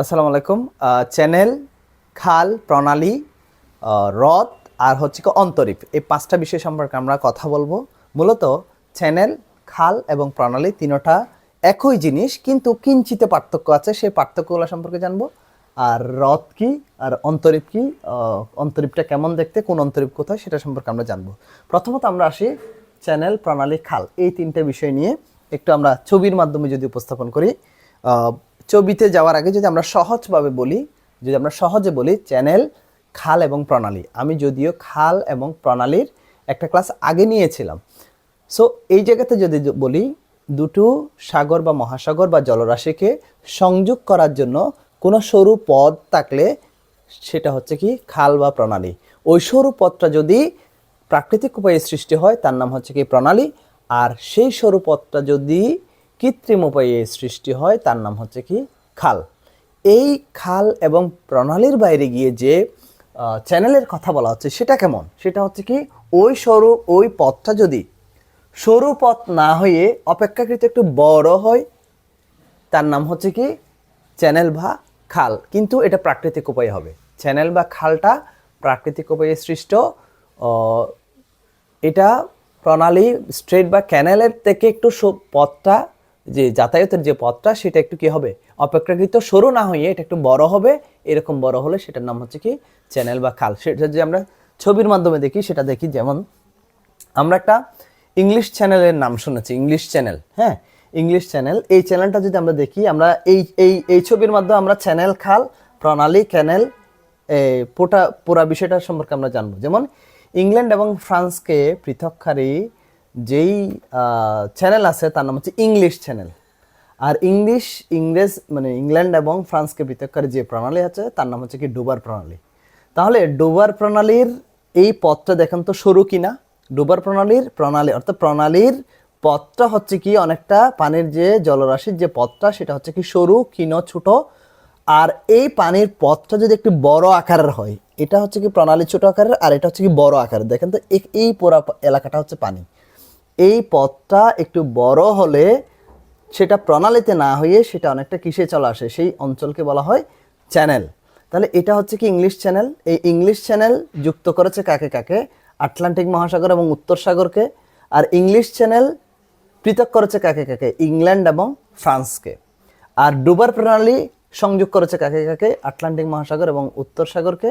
আসসালামু আলাইকুম। চ্যানেল, খাল, প্রণালী হ্রদ আর হচ্ছে কি অন্তরীপ। এই পাঁচটা বিষয় সম্পর্কে আমরা কথা বলব। মূলত চ্যানেল, খাল এবং প্রণালী তিনোটা একই জিনিস, কিন্তু কিঞ্চিত পার্থক্য আছে, সেই পার্থক্যগুলো সম্পর্কে জানব। আর হ্রদ কি, আর অন্তরীপ কি অন্তরীপটা কেমন দেখতে, কোন অন্তরীপ কোথায়, সেটা সম্পর্কে আমরা জানব। প্রথমত আমরা আসি চ্যানেল, প্রণালী, খাল। এই তিনটে বিষয় নিয়ে একটু আমরা ছবির মাধ্যমে যদি উপস্থাপন করি ছবিতে যাওয়ার আগে যদি আমরা সহজভাবে বলি, যদি আমরা সহজে বলি, চ্যানেল, খাল এবং প্রণালী। আমি যদিও খাল এবং প্রণালীর একটা ক্লাস আগে নিয়েছিলাম। সো এই জায়গাতে যদি বলি, দুটো সাগর বা মহাসাগর বা জলরাশিকে সংযোগ করার জন্য কোনো সরু পথ থাকলে সেটা হচ্ছে কি, খাল বা প্রণালী। ওই সরু পথটা যদি প্রাকৃতিক উপায়ে সৃষ্টি হয়, তার নাম হচ্ছে কি প্রণালী। আর সেই সরু পথটা যদি কৃত্রিম উপায়ে সৃষ্টি হয়, তার নাম হচ্ছে কি? খাল। এই খাল এবং প্রণালীর বাইরে গিয়ে যে চ্যানেলের কথা বলা হচ্ছে, সেটা কেমন? সেটা হচ্ছে কি, ওই সরু, ওই পথটা যদি সরু পথ না হয়ে অপেক্ষাকৃত একটু বড় হয়, তার নাম হচ্ছে কি? চ্যানেল বা খাল। কিন্তু এটা প্রাকৃতিক উপায়ে হবে। চ্যানেল বা খালটা প্রাকৃতিক উপায়ে সৃষ্ট এটা প্রণালী স্ট্রেট বা ক্যানেলের থেকে একটু পথটা যে যাতায়াতের যে পথটা, সেটা একটু কি হবে? অপেক্ষাকৃত সরু না হয়ে এটা একটু বড় হবে, এরকম বড় হলে সেটার নাম হচ্ছে কি? চ্যানেল বা খাল। সেটা যে আমরা ছবির মাধ্যমে দেখি, সেটা দেখি। যেমন আমরা একটা ইংলিশ চ্যানেলের নাম শুনেছি, ইংলিশ চ্যানেল হ্যাঁ? English channel. এই চ্যানেলটা যদি আমরা দেখি, আমরা এই এই এই ছবির মাধ্যমে আমরা চ্যানেল, খাল, প্রণালী, ক্যানেল পুরা পুরা বিষয়টা সম্পর্কে আমরা জানব। যেমন ইংল্যান্ড এবং ফ্রান্সকে পৃথককারী যেই চ্যানেল আছে, তার নাম হচ্ছে ইংলিশ চ্যানেল আর ইংলিশ ইংরেজ মানে ইংল্যান্ড এবং ফ্রান্সকে পৃথককারী যে প্রণালী আছে, তার নাম হচ্ছে কি ডোবার প্রণালী। তাহলে ডোবার প্রণালীর এই পথটা দেখেন তো সরু কিনা। ডোবার প্রণালীর প্রণালী, অর্থাৎ প্রণালীর পথটা হচ্ছে কি অনেকটা পানির যে জলরাশির যে পথটা, সেটা হচ্ছে কি সরু কিনো ছোট। আর এই পানির পথটা যদি একটু বড় আকারের হয়, এটা হচ্ছে কি প্রণালী ছোট আকারের, আর এটা হচ্ছে কি বড় আকারের। দেখেন তো, এই- এই পুরা এলাকাটা হচ্ছে পানি। এই পথটা একটু বড় হলে সেটা প্রণালীতে না হয়ে সেটা অনেকটা কিসে চলে আসে? সেই অঞ্চলকে বলা হয় চ্যানেল। তাহলে এটা হচ্ছে কি ইংলিশ চ্যানেল? এই ইংলিশ চ্যানেল যুক্ত করেছে কাকে কাকে? আটলান্টিক মহাসাগর এবং উত্তর সাগরকে। আর ইংলিশ চ্যানেল পৃথক করেছে কাকে কাকে? ইংল্যান্ড এবং ফ্রান্সকে। আর ডুবার প্রণালী সংযোগ করেছে কাকে কাকে? আটলান্টিক মহাসাগর এবং উত্তর সাগরকে।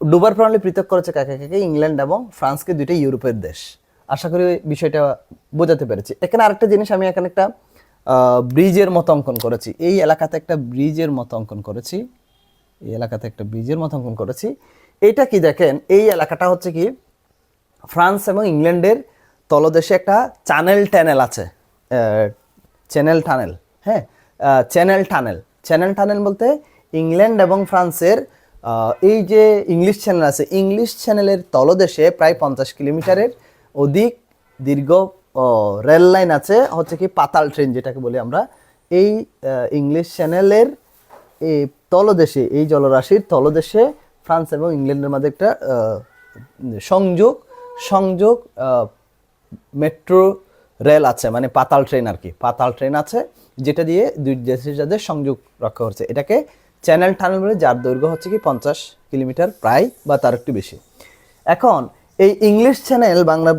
ডুবার প্রণালী পৃথক করেছে কাকে কাকে? ইংল্যান্ড এবং ফ্রান্সকে দুইটা ইউরোপের দেশ। আশা করি বিষয়টা বোঝাতে পেরেছি। এখানে আরেকটা জিনিস আমি এখানে একটা ব্রিজের মতো অঙ্কন করেছি। এই এলাকাতে একটা ব্রিজের মতো অঙ্কন করেছি। এই এলাকাতে একটা ব্রিজের মতো অঙ্কন করেছি। এটা কি দেখেন, এই এলাকাটা হচ্ছে কি, ফ্রান্স এবং ইংল্যান্ডের তলদেশে একটা চ্যানেল ট্যানেল আছে। চ্যানেল টানেল হ্যাঁ? Channel tunnel. চ্যানেল টানেল বলতে ইংল্যান্ড এবং ফ্রান্সের এই যে ইংলিশ চ্যানেল আছে, ইংলিশ চ্যানেলের তলদেশে প্রায় পঞ্চাশ কিলোমিটারের অধিক দীর্ঘ রেল লাইন আছে, হচ্ছে কি পাতাল ট্রেন যেটাকে বলি আমরা। এই ইংলিশ চ্যানেলের এই তলদেশে, এই জলরাশির তলদেশে ফ্রান্স এবং ইংল্যান্ডের মধ্যে একটা সংযোগ সংযোগ মেট্রো রেল আছে মানে পাতাল ট্রেন আর কি। পাতাল ট্রেন আছে, যেটা দিয়ে দুই দেশের সাথে সংযোগ রক্ষা করছে। এটাকে চ্যানেল টানেল বলে, যার দৈর্ঘ্য হচ্ছে কি পঞ্চাশ কিলোমিটার প্রায়, বা তার একটু বেশি। এখন এই ইংলিশ চ্যানেল বাংলা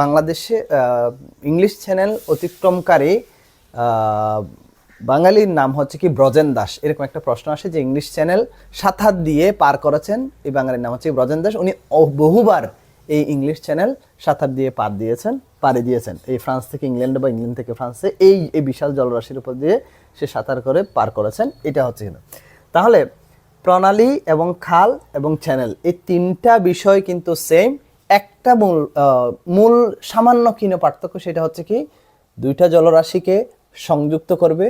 বাংলাদেশে ইংলিশ চ্যানেল অতিক্রমকারী বাঙালির নাম হচ্ছে কি ব্রজেন দাস। এরকম একটা প্রশ্ন আসে যে ইংলিশ চ্যানেল সাত হাত দিয়ে পার করেছেন, এই বাঙালির নাম হচ্ছে ব্রজেন দাস। উনি বহুবার এই ইংলিশ চ্যানেল সাত হাত দিয়ে পার দিয়েছেন, পাড়ি দিয়েছেন। এই ফ্রান্স থেকে ইংল্যান্ডে বা ইংল্যান্ড থেকে ফ্রান্সে এই এই বিশাল জলরাশির উপর দিয়ে সে সাঁতার করে পার করেছেন, এটা হচ্ছে কিন্তু। তাহলে প্রণালী এবং খাল এবং চ্যানেল এই তিনটা বিষয় কিন্তু সেম একটা মূল মূল সামান্য কিনো পার্থক্য সেটা হচ্ছে কি, দুইটা জলরাশিকে সংযুক্ত করবে।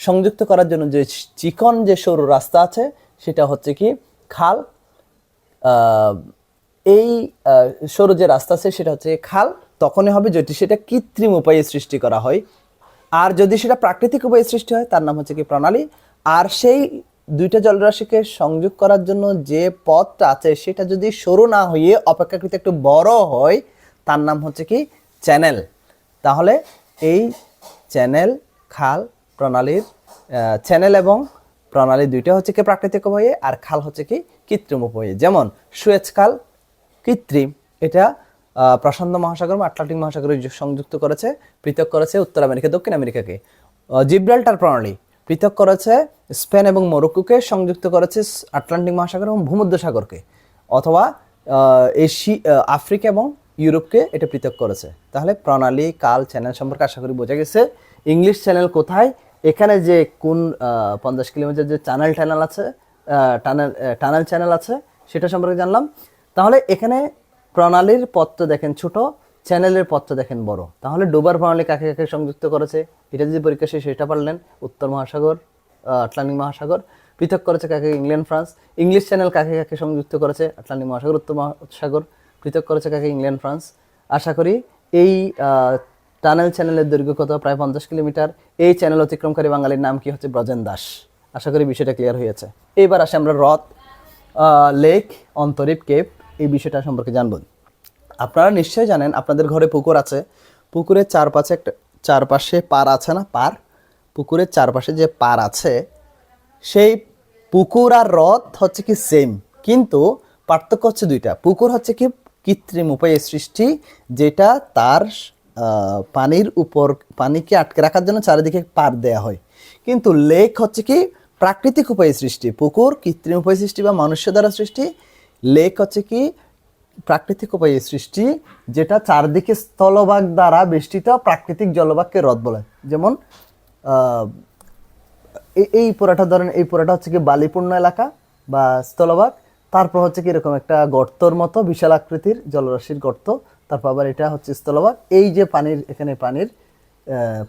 সংযুক্ত করার জন্য যে চিকন যে সরু রাস্তা আছে, সেটা হচ্ছে কি, খাল। এই সরু যে রাস্তা আছে, সেটা হচ্ছে খাল। তখনই হবে যদি সেটা কৃত্রিম উপায়ে সৃষ্টি করা হয়। আর যদি সেটা প্রাকৃতিক উপায়ে সৃষ্টি হয়, তার নাম হচ্ছে কি প্রণালী। আর সেই দুইটা জলরাশিকে সংযোগ করার জন্য যে পথটা আছে সেটা যদি সরু না হয়ে অপেক্ষাকৃত একটু বড় হয়, তার নাম হচ্ছে কি? চ্যানেল। তাহলে এই চ্যানেল, খাল, প্রণালীর চ্যানেল এবং প্রণালী দুইটা হচ্ছে কি প্রাকৃতিক উপায়ে আর খাল হচ্ছে কি কৃত্রিম উপায়ে যেমন সুয়েজ খাল কৃত্রিম, এটা প্রশান্ত মহাসাগর বা আটলান্টিক মহাসাগরে সংযুক্ত করেছে, পৃথক করেছে উত্তর আমেরিকা, দক্ষিণ আমেরিকাকে। জিব্রাল্টার প্রণালী পৃথক করেছে স্পেন এবং মরক্কোকে, সংযুক্ত করেছে আটলান্টিক মহাসাগর এবং ভূমধ্য সাগরকে অথবা এশি আফ্রিকা এবং ইউরোপকে এটা পৃথক করেছে। তাহলে প্রণালী, কাল, চ্যানেল সম্পর্কে আশা করি বোঝা গেছে। ইংলিশ চ্যানেল কোথায়? এখানে যে কোন পঞ্চাশ কিলোমিটার যে চ্যানেল ট্যানেল আছে টানেল টানেল চ্যানেল আছে, সেটা সম্পর্কে জানলাম। তাহলে এখানে প্রণালীর পথটা দেখেন ছোট। চ্যানেলের পথটা দেখেন বড়। তাহলে ডোবার প্রণালী কাকে কাকে সংযুক্ত করেছে? এটা যদি পরীক্ষা শেষ সেটা পারলেন। উত্তর মহাসাগর আটলান্টিক মহাসাগর। পৃথক করেছে কাকে? England, France. ইংলিশ চ্যানেল কাকে কাকে সংযুক্ত করেছে? আটলান্টিক মহাসাগর, উত্তর মহাসাগর। পৃথক করেছে কাকে? England, France. আশা করি এই টানেল চ্যানেলের দৈর্ঘ্য কত? প্রায় পঞ্চাশ কিলোমিটার। এই চ্যানেল অতিক্রমকারী বাঙালির নাম কি হচ্ছে? ব্রজেন দাস। আশা করি বিষয়টা ক্লিয়ার হয়েছে। এবার আসে আমরা হ্রদ লেক অন্তরীপ কেপ এই বিষয়টা সম্পর্কে জানব। আপনারা নিশ্চয়ই জানেন, আপনাদের ঘরে পুকুর আছে। পুকুরের চারপাশে একটা, চারপাশে পার আছে না? পার? পুকুরের চারপাশে যে পার আছে, সেই পুকুর আর হ্রদ হচ্ছে কি সেম কিন্তু পার্থক্য হচ্ছে দুইটা। পুকুর হচ্ছে কি কৃত্রিম উপায়ে সৃষ্টি, যেটা তার পানির উপর, পানিকে আটকে রাখার জন্য চারিদিকে পার দেয়া হয়। কিন্তু লেক হচ্ছে কি প্রাকৃতিক উপায়ে সৃষ্টি। পুকুর কৃত্রিম উপায়ে সৃষ্টি বা মানুষ্য দ্বারা সৃষ্টি। লেক হচ্ছে কি প্রাকৃতিক উপায়ে সৃষ্টি, যেটা চারদিকে স্থলভাগ দ্বারা বেষ্টিত প্রাকৃতিক জলভাগকে হ্রদ বলে। যেমন এই পুরাটা ধরেন, এই পুরাটা হচ্ছে কি বালিপূর্ণ এলাকা বা স্থলভাগ। তারপর হচ্ছে কি এরকম একটা গর্তর মতো বিশাল আকৃতির জলরাশির গর্ত। তারপর আবার এটা হচ্ছে স্থলভাগ। এই যে পানির, এখানে পানির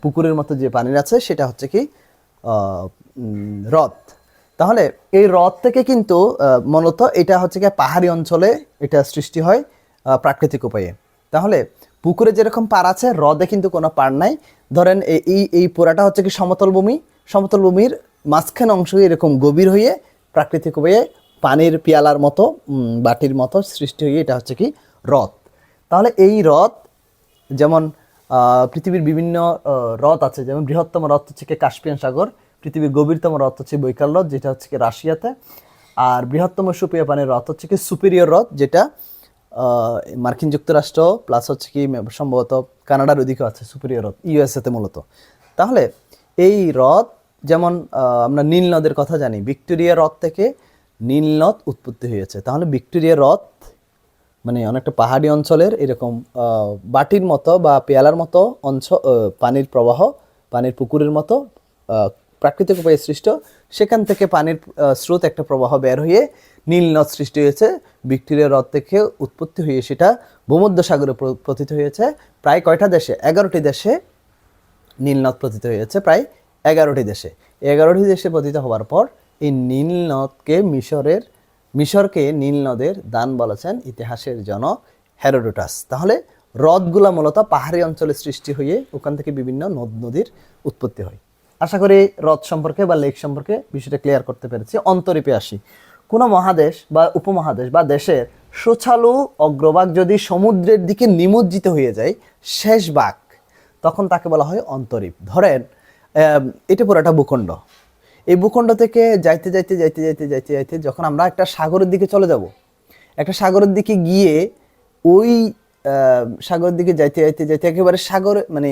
পুকুরের মতো যে পানির আছে, সেটা হচ্ছে কি হ্রদ। তাহলে এই হ্রদ থেকে কিন্তু মূলত এটা হচ্ছে কি পাহাড়ি অঞ্চলে এটা সৃষ্টি হয় প্রাকৃতিক উপায়ে। তাহলে পুকুরে যেরকম পার আছে, হ্রদে কিন্তু কোনো পার নাই। ধরেন এই এই পোড়াটা হচ্ছে কি সমতল ভূমি। সমতল ভূমির মাঝখানে অংশ এরকম গভীর হয়ে প্রাকৃতিক উপায়ে পানির পেয়ালার মতো বাটির মতো সৃষ্টি হয়ে এটা হচ্ছে কি হ্রদ। তাহলে এই হ্রদ যেমন পৃথিবীর বিভিন্ন হ্রদ আছে, যেমন বৃহত্তম হ্রদ হচ্ছে কি কাস্পিয়ান সাগর। পৃথিবীর গভীরতম হ্রদ হচ্ছে বৈকাল হ্রদ যেটা হচ্ছে কি রাশিয়াতে। আর বৃহত্তম সুপিয়া পানির হ্রদ হচ্ছে কি সুপিরিয়র হ্রদ যেটা মার্কিন যুক্তরাষ্ট্র প্লাস হচ্ছে কি সম্ভবত কানাডার ওদিকে আছে সুপিরিয়র হ্রদ ইউএসএতে মূলত। তাহলে এই হ্রদ যেমন আমরা নীল নদের কথা জানি, ভিক্টোরিয়া হ্রদ থেকে নীল নদ উৎপত্তি হয়েছে। তাহলে ভিক্টোরিয়া হ্রদ মানে অনেকটা পাহাড়ি অঞ্চলের এরকম বাটির মতো বা পেয়ালার মতো অঞ্চল পানির প্রবাহ, পানির পুকুরের মতো প্রাকৃতিক উপায়ে সৃষ্ট, সেখান থেকে পানির স্রোত একটা প্রবাহ বের হয়ে নীল নদ সৃষ্টি হয়েছে। ভিক্টোরিয়া হ্রদ থেকে উৎপত্তি হয়ে সেটা ভূমধ্য সাগরে পতিত হয়েছে। প্রায় কয়টা দেশে? এগারোটি দেশে নীলনদ পতিত হয়েছে, প্রায় এগারোটি দেশে। এগারোটি দেশে পতিত হওয়ার পর এই নীলনদকে মিশরের, মিশরকে নীল নদের দান বলেছেন ইতিহাসের জনক হেরোডোটাস। তাহলে হ্রদগুলা মূলত পাহাড়ি অঞ্চলে সৃষ্টি হয়ে ওখান থেকে বিভিন্ন নদ নদীর উৎপত্তি হয়। আশা করি হ্রদ সম্পর্কে বা লেক সম্পর্কে বিষয়টা ক্লিয়ার করতে পেরেছি। অন্তরীপে আসি। কোনো মহাদেশ বা উপমহাদেশ বা দেশের সুছালু অগ্রভাগ যদি সমুদ্রের দিকে নিমজ্জিত হয়ে যায়, শেষ ভাগ তখন তাকে বলা হয় অন্তরীপ। ধরেন এটা পুরো একটা ভূখণ্ড। এই ভূখণ্ড থেকে যাইতে যাইতে যাইতে যাইতে যাইতে যাইতে যখন আমরা একটা সাগরের দিকে চলে যাব, একটা সাগরের দিকে গিয়ে ওই সাগরের দিকে যাইতে যাইতে যাইতে একেবারে সাগর মানে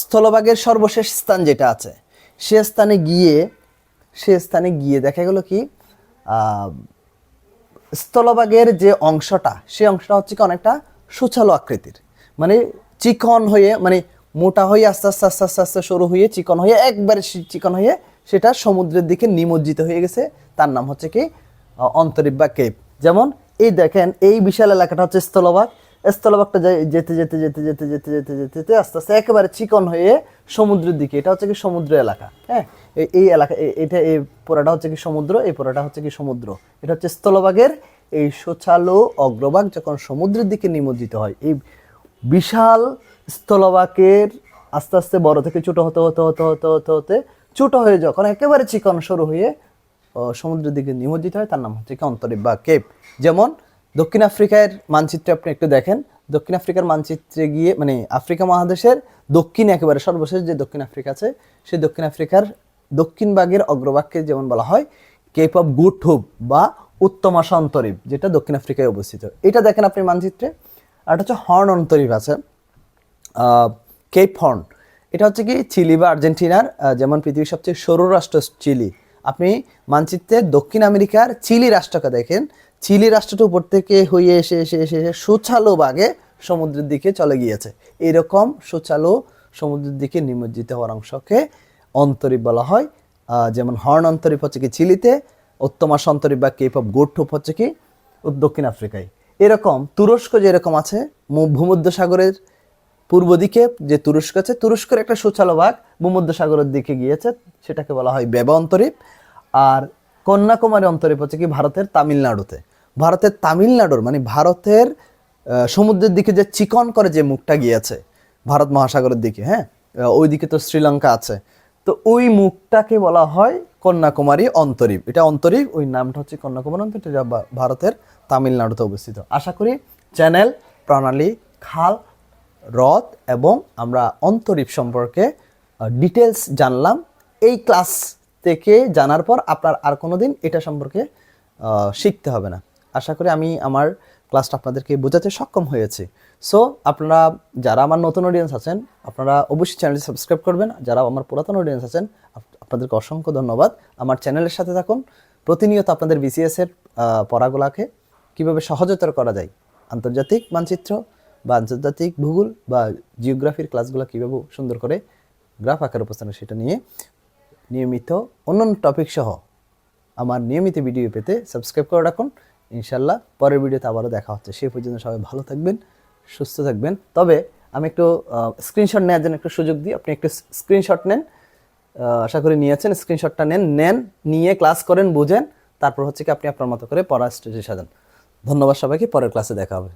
স্থলভাগের সর্বশেষ স্থান যেটা আছে, সে স্থানে গিয়ে, সে স্থানে গিয়ে দেখা গেল কি স্থলভাগের যে অংশটা, সে অংশটা হচ্ছে কি অনেকটা সুচালো আকৃতির। মানে চিকন হয়ে মানে মোটা হয়ে আস্তে আস্তে আস্তে আস্তে আস্তে সরু হয়ে চিকন হয়ে, একবারে চিকন হয়ে সেটা সমুদ্রের দিকে নিমজ্জিত হয়ে গেছে। তার নাম হচ্ছে কি অন্তরীপ বা কেপ। যেমন এই দেখেন, এই বিশাল এলাকাটা হচ্ছে স্থলভাগ। স্থলভাগটা যেতে যেতে যেতে যেতে যেতে যেতে যেতে যেতে আস্তে আস্তে একেবারে চিকন হয়ে সমুদ্রের দিকে। এটা হচ্ছে কি সমুদ্র এলাকা হ্যাঁ? এই- এলাকা এটা এই পোড়াটা হচ্ছে কি সমুদ্র, এই পোড়াটা হচ্ছে কি সমুদ্র। এটা হচ্ছে স্থলভাগের এই সোচালো অগ্রভাগ যখন সমুদ্রের দিকে নিমজ্জিত হয়। এই বিশাল স্থলভাগের আস্তে আস্তে বড় থেকে ছোট হতে হতে হতে হতে হতে হতে ছোট হয়ে যখন একেবারে চিকন সরু হয়ে সমুদ্রের দিকে নিমজ্জিত হয়, তার নাম হচ্ছে কি অন্তরীপ বা কেপ। যেমন দক্ষিণ আফ্রিকার মানচিত্রে আপনি একটু দেখেন। দক্ষিণ আফ্রিকার মানচিত্রে গিয়ে মানে আফ্রিকা মহাদেশের দক্ষিণে একেবারে, সর্বশেষ যে দক্ষিণ আফ্রিকা আছে, সেই দক্ষিণ আফ্রিকার দক্ষিণ ভাগের অগ্রভাগকে যেমন বলা হয় কেপ অফ গুড হোপ বা উত্তমাশা অন্তরীপ যেটা দক্ষিণ আফ্রিকায় অবস্থিত। এটা দেখেন আপনি মানচিত্রে। আর হচ্ছে হর্ন অন্তরীপ আছে। কেপ হর্ন এটা হচ্ছে কি চিলি বা আর্জেন্টিনার যেমন পৃথিবীর সবচেয়ে সরু রাষ্ট্র চিলি। আপনি মানচিত্রে দক্ষিণ আমেরিকার চিলি রাষ্ট্রকে দেখেন চিলি রাষ্ট্রটা উপর থেকে হয়ে এসে এসে এসে এসে সুচালো বাগে সমুদ্রের দিকে চলে গিয়েছে। এরকম সুচালো সমুদ্রের দিকে নিমজ্জিত হওয়ার অংশকে অন্তরীপ বলা হয়। যেমন হর্ন অন্তরীপ হচ্ছে কি চিলিতে, উত্তমাস অন্তরীপ বা কেপ অফ গুড হোপ হচ্ছে কি দক্ষিণ আফ্রিকায়। এরকম তুরস্ক যেরকম আছে, মু- ভূমধ্য সাগরের পূর্ব দিকে যে তুরস্ক আছে, তুরস্কের একটা সুচালো ভাগ ভূমধ্য সাগরের দিকে গিয়েছে, সেটাকে বলা হয় বেবা অন্তরীপ। আর কন্যাকুমারী অন্তরীপ হচ্ছে কি ভারতের তামিলনাড়ুতে। ভারতের তামিলনাড়ুর মানে ভারতের সমুদ্রের দিকে যে চিকন করে যে মুখটা গিয়েছে, ভারত মহাসাগরের দিকে হ্যাঁ? ওইদিকে তো শ্রীলঙ্কা আছে। তো ওই মুখটাকে বলা হয় কন্যাকুমারী অন্তরীপ। এটা অন্তরীপ, ওই নামটা হচ্ছে কন্যাকুমারী অন্তরীপ, এটা ভারতের তামিলনাড়ুতে অবস্থিত। আশা করি চ্যানেল প্রণালী, খাল, হ্রদ এবং আমরা অন্তরীপ সম্পর্কে ডিটেলস জানলাম। এই ক্লাস থেকে জানার পর আপনার আর কোনো দিন এটা সম্পর্কে শিখতে হবে না। আশা করি আমি আমার ক্লাসটা আপনাদেরকে বোঝাতে সক্ষম হয়েছি। সো আপনারা যারা আমার নতুন অডিয়েন্স আছেন আপনারা অবশ্যই চ্যানেলটি সাবস্ক্রাইব করবেন। যারা আমার পুরাতন অডিয়েন্স আছেন আপনাদেরকে অসংখ্য ধন্যবাদ। আমার চ্যানেলের সাথে থাকুন। প্রতিনিয়ত আপনাদের বিসিএস এর আহ, পড়াগুলাকে কীভাবে সহজতর করা যায় আন্তর্জাতিক মানচিত্র বা আন্তর্জাতিক ভূগোল বা জিওগ্রাফির ক্লাসগুলো কীভাবে সুন্দর করে গ্রাফ আকার উপস্থানে সেটা নিয়ে নিয়মিত অন্যান্য টপিক সহ আমার নিয়মিত ভিডিও পেতে সাবস্ক্রাইব করে রাখুন। ইনশাল্লাহ পরের ভিডিওতে আবারও দেখা হচ্ছে। সেই পর্যন্ত সবাই ভালো থাকবেন, সুস্থ থাকবেন। তবে আমি একটু স্ক্রিনশট নেওয়ার জন্য একটু সুযোগ দিই। আপনি একটু স্ক্রিনশট নেন। আশা করি নিয়েছেন। স্ক্রিনশটটা নেন নেন, নিয়ে ক্লাস করেন, বুঝেন। তারপর হচ্ছে কি আপনি আপনার মতো করে পড়া স্টেজে সাজান। ধন্যবাদ সবাইকে। পরের ক্লাসে দেখা হবে।